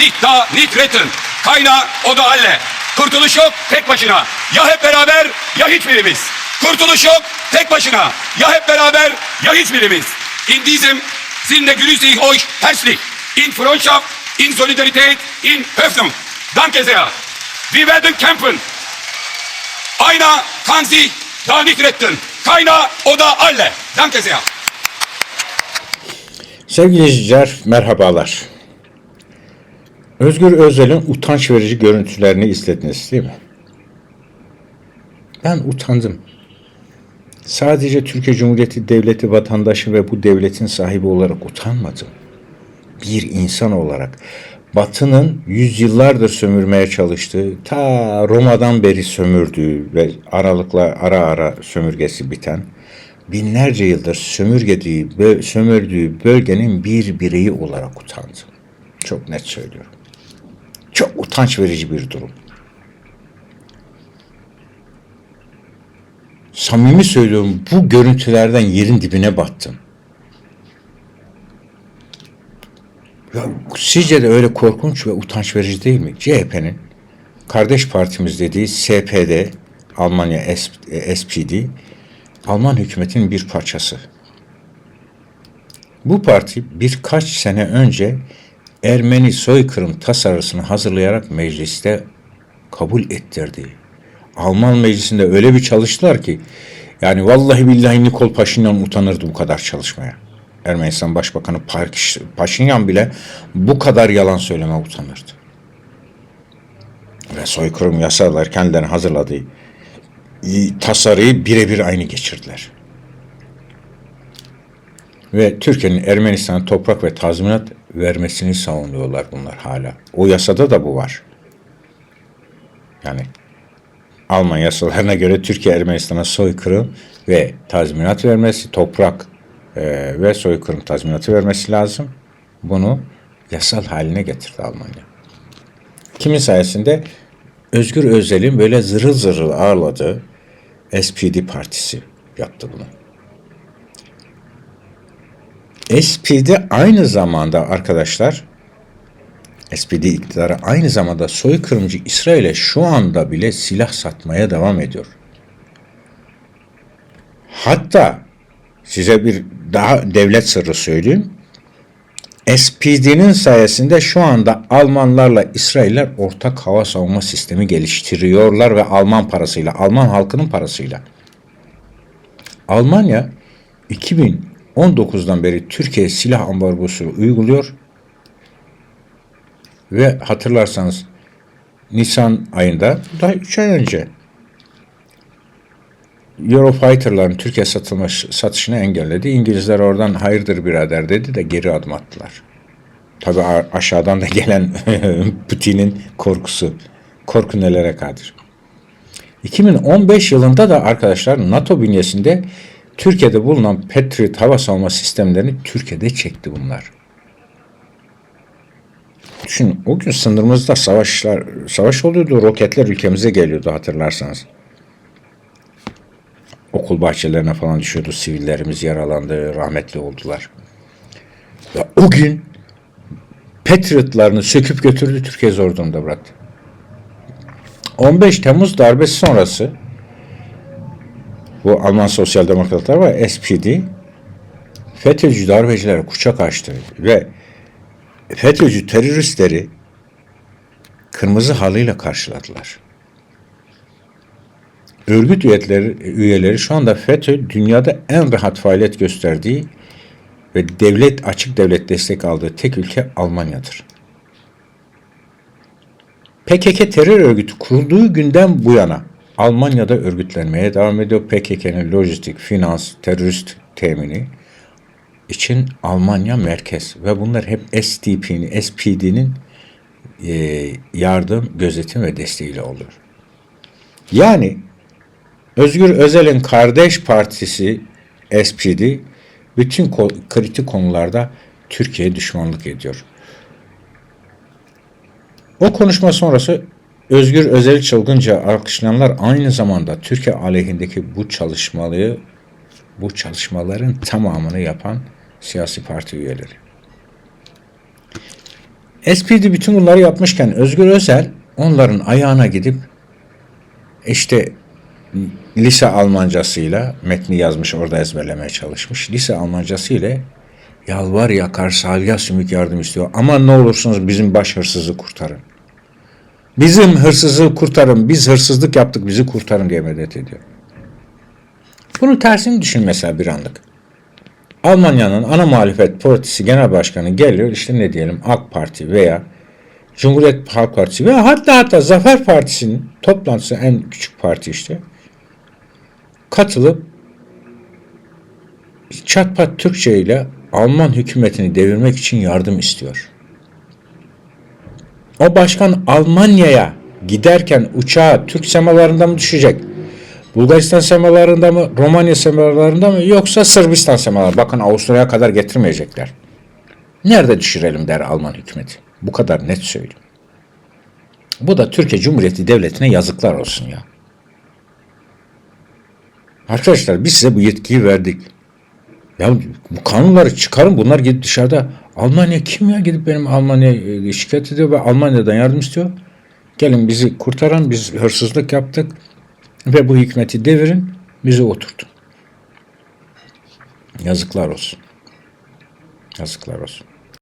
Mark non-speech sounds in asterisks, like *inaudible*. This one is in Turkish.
Sich da nicht retten. Keiner oder alle. Kurtuluş yok tek başına. Ya hep beraber ya hiçbirimiz. Kurtuluş yok tek başına. Ya hep beraber ya hiçbirimiz. In diesem Sinne grüße ich euch herzlich. In Freundschaft, in Solidarität, in Hoffnung. Danke sehr. Wir werden kämpfen. Einer kann sich da nicht retten. Keiner oder alle. Danke sehr. Sevgili izleyiciler merhabalar. Özgür Özel'in utanç verici görüntülerini izlediniz değil mi? Ben utandım. Sadece Türkiye Cumhuriyeti Devleti vatandaşı ve bu devletin sahibi olarak utanmadım. Bir insan olarak Batı'nın yüzyıllardır sömürmeye çalıştığı, ta Roma'dan beri sömürdüğü ve aralıkla ara ara sömürgesi biten, binlerce yıldır sömürgediği, sömürdüğü bölgenin bir bireyi olarak utandım. Çok net söylüyorum. Çok utanç verici bir durum. Samimi söylüyorum bu görüntülerden yerin dibine battım. Ya, sizce de öyle korkunç ve utanç verici değil mi? CHP'nin kardeş partimiz dediği SPD, Almanya SPD, Alman hükümetinin bir parçası. Bu parti birkaç sene önce Ermeni soykırım tasarısını hazırlayarak mecliste kabul ettirdi. Alman meclisinde öyle bir çalıştılar ki yani vallahi billahi Nikol Paşinyan utanırdı bu kadar çalışmaya. Ermenistan Başbakanı Paş- Paşinyan bile bu kadar yalan söyleme utanırdı. Ve soykırım yasalar kendilerine hazırladığı i- tasarıyı birebir aynı geçirdiler. Ve Türkiye'nin Ermenistan'a toprak ve tazminat vermesini savunuyorlar bunlar hala. O yasada da bu var. Yani Alman yasalarına göre Türkiye Ermenistan'a soykırım ve tazminat vermesi, toprak e, ve soykırım tazminatı vermesi lazım. Bunu yasal haline getirdi Almanya. Kimin sayesinde? Özgür Özel'in böyle zırıl zırıl ağırladığı SPD partisi yaptı bunu. SPD aynı zamanda arkadaşlar SPD iktidarı aynı zamanda soykırımcı İsrail'e şu anda bile silah satmaya devam ediyor. Hatta size bir daha devlet sırrı söyleyeyim. SPD'nin sayesinde şu anda Almanlarla İsrailler ortak hava savunma sistemi geliştiriyorlar ve Alman parasıyla, Alman halkının parasıyla. Almanya 2019'dan beri Türkiye silah ambargosu uyguluyor ve hatırlarsanız Nisan ayında daha 3 ay önce Eurofighter'ların Türkiye satılmış, satışını engelledi. İngilizler oradan hayırdır birader dedi de geri adım attılar. Tabi aşağıdan da gelen *laughs* Putin'in korkusu. Korku nelere kadir. 2015 yılında da arkadaşlar NATO bünyesinde Türkiye'de bulunan Patriot hava savunma sistemlerini Türkiye'de çekti bunlar. Düşün o gün sınırımızda savaşlar savaş oluyordu. Roketler ülkemize geliyordu hatırlarsanız. Okul bahçelerine falan düşüyordu. Sivillerimiz yaralandı, rahmetli oldular. Ve o gün Patriot'larını söküp götürdü Türkiye zor durumda bıraktı. 15 Temmuz darbesi sonrası bu Alman Sosyal Demokratlar var SPD FETÖ'cü darbecilere kucak açtı ve FETÖ'cü teröristleri kırmızı halıyla karşıladılar. Örgüt üyeleri, üyeleri şu anda FETÖ dünyada en rahat faaliyet gösterdiği ve devlet açık devlet destek aldığı tek ülke Almanya'dır. PKK terör örgütü kurulduğu günden bu yana Almanya'da örgütlenmeye devam ediyor. PKK'nın lojistik, finans, terörist temini için Almanya merkez ve bunlar hep SDP'nin, SPD'nin e, yardım, gözetim ve desteğiyle oluyor. Yani Özgür Özel'in kardeş partisi SPD bütün ko- kritik konularda Türkiye'ye düşmanlık ediyor. O konuşma sonrası Özgür Özel çılgınca alkışlayanlar aynı zamanda Türkiye aleyhindeki bu çalışmaları bu çalışmaların tamamını yapan siyasi parti üyeleri. SPD bütün bunları yapmışken Özgür Özel onların ayağına gidip işte lise Almancasıyla metni yazmış orada ezberlemeye çalışmış. Lise Almancasıyla yalvar yakar salya sümük yardım istiyor. Ama ne olursunuz bizim baş kurtarın. Bizim hırsızı kurtarın. Biz hırsızlık yaptık bizi kurtarın diye medet ediyor. Bunun tersini düşün mesela bir anlık. Almanya'nın ana muhalefet partisi genel başkanı geliyor işte ne diyelim AK Parti veya Cumhuriyet Halk Partisi veya hatta hatta Zafer Partisi'nin toplantısı en küçük parti işte katılıp çatpat Türkçe ile Alman hükümetini devirmek için yardım istiyor. O başkan Almanya'ya giderken uçağa Türk semalarında mı düşecek? Bulgaristan semalarında mı, Romanya semalarında mı yoksa Sırbistan semaları? Bakın Avusturya'ya kadar getirmeyecekler. Nerede düşürelim der Alman hükümeti. Bu kadar net söyleyeyim. Bu da Türkiye Cumhuriyeti Devleti'ne yazıklar olsun ya. Arkadaşlar biz size bu yetkiyi verdik. Ya bu kanunları çıkarın bunlar gidip dışarıda Almanya kim ya gidip benim Almanya şikayet ediyor ve Almanya'dan yardım istiyor. Gelin bizi kurtaran biz hırsızlık yaptık ve bu hükümeti devirin bizi oturtun. Yazıklar olsun. Yazıklar olsun.